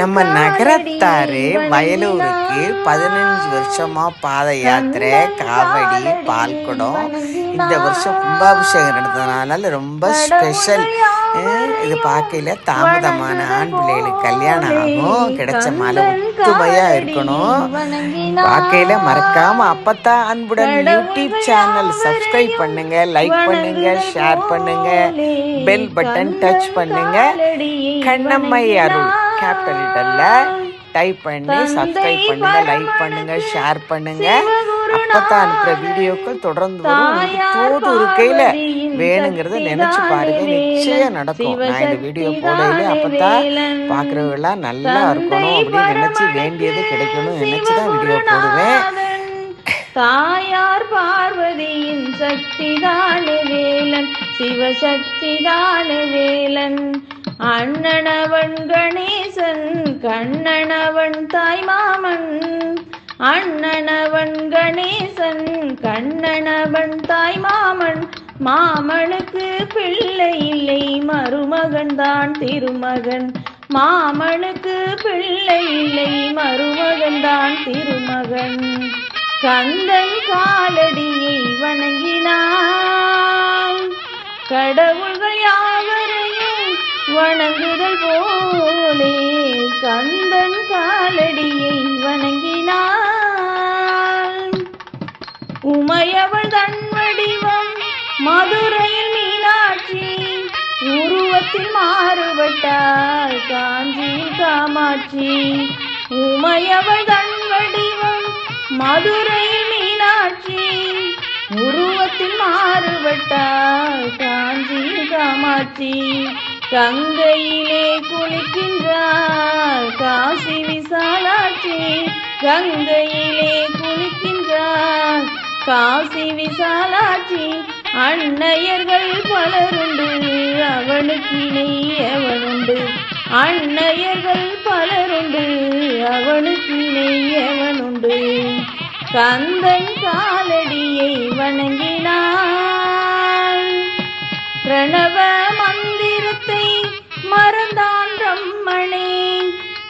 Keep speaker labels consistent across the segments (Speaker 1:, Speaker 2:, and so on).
Speaker 1: நம்ம நகரத்தாரு வயலூருக்கு பதினஞ்சு வருஷமா பாத யாத்திரை காவடி பால்குடம். இந்த வருஷம் கும்பாபிஷேகம் நடந்ததுனால ரொம்ப ஸ்பெஷல் இது பார்க்கையில தாமதமான ஆண் பிள்ளைகளுக்கு கல்யாணம் ஆகும். கிடைச்ச மாலை ஒத்துமையா இருக்கணும். பார்க்கையில மறக்காம அப்பத்தான் அன்புடன் யூடியூப் சேனல் சப்ஸ்கிரைப் பண்ணுங்க லைக் பண்ணுங்க ஷேர் பண்ணுங்க பெல் பட்டன் டச் பண்ணுங்க. கண்ணம்மை அருள். கேபிட்டல் லெட்டர்ல டைப் பண்ணி சப்ஸ்கிரைப் பண்ணுங்க லைக் பண்ணுங்க ஷேர் பண்ணுங்க. அப்பதான் அனுப்புற வீடியோக்கள் தொடர்ந்து வரும். தோது ஒரு கையில வேணுங்கிறத நினைச்சு பாருங்க. நிச்சயம் நடக்கும். நான் இந்த வீடியோ போடையில அப்பதான் பாக்குறவங்க எல்லாம் நல்லா இருக்கணும் அப்படின்னு நினைச்சு வேண்டியது கிடைக்கணும் நினைச்சுதான் வீடியோ போடுவேன்.
Speaker 2: தாயார் பார்வதியின் சக்திதானே வேலன். சிவசக்திதானே வேலன். அண்ணனவன் கணேசன் கண்ணனவன் தாய்மாமன். அண்ணனவன் கணேசன் கண்ணனவன் தாய்மாமன். மாமனுக்கு பிள்ளை இல்லை மருமகன் தான் திருமகன். மாமனுக்கு பிள்ளை இல்லை மருமகன் தான் திருமகன். கந்தன் காலடியை வணங்கினான். கடவுள்கள் யார் வணங்குதல் போலே கந்தன் காலடியை வணங்கினான் உமையவள் தன் வடிவம் மதுரையில் மீனாட்சி உருவத்தில் மாறுபட்டாள் காஞ்சியில் காமாட்சி. உமையவள் தன் வடிவம் மதுரையில் மீனாட்சி உருவத்தில் மாறுபட்டாள் காஞ்சியில் காமாட்சி. கங்கையிலே குளிக்கின்றாள் காசி விசாலாட்சி. கங்கையிலே குளிக்கின்றாள் காசி விசாலாட்சி. அன்னையர்கள் பலருண்டு அவனுக்கு இணை அவனுண்டு அன்னையர்கள் பலருண்டு அவனுக்கு இணை அவனுண்டு கந்தன் காலடியை வணங்கி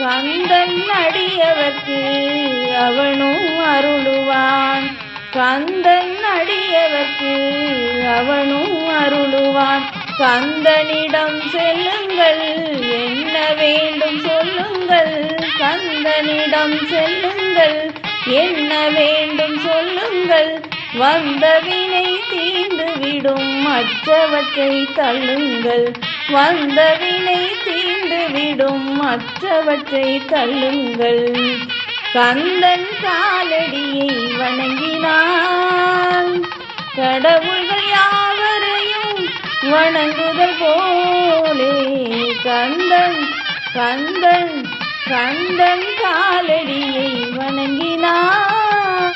Speaker 2: கந்தன் அடியவர்க்கு அவனும் அருளுவான். கந்தன் அடியவர்க்கு அவனும் அருளுவான். கந்தனிடம் செல்லுங்கள் என்ன வேண்டும் சொல்லுங்கள். கந்தனிடம் செல்லுங்கள் என்ன வேண்டும் சொல்லுங்கள். வந்த வினை தீண்டு விடும் மற்றவற்றை தள்ளுங்கள். வந்த வினை தீண்டு விடும் மற்றவற்றை தள்ளுங்கள். கந்தன் காலடியை வணங்கினான். கடவுள்கள் யாவரையும் வணங்குதல் போலே. கந்தன் கந்தன் கந்தன் காலடியை வணங்கினான்.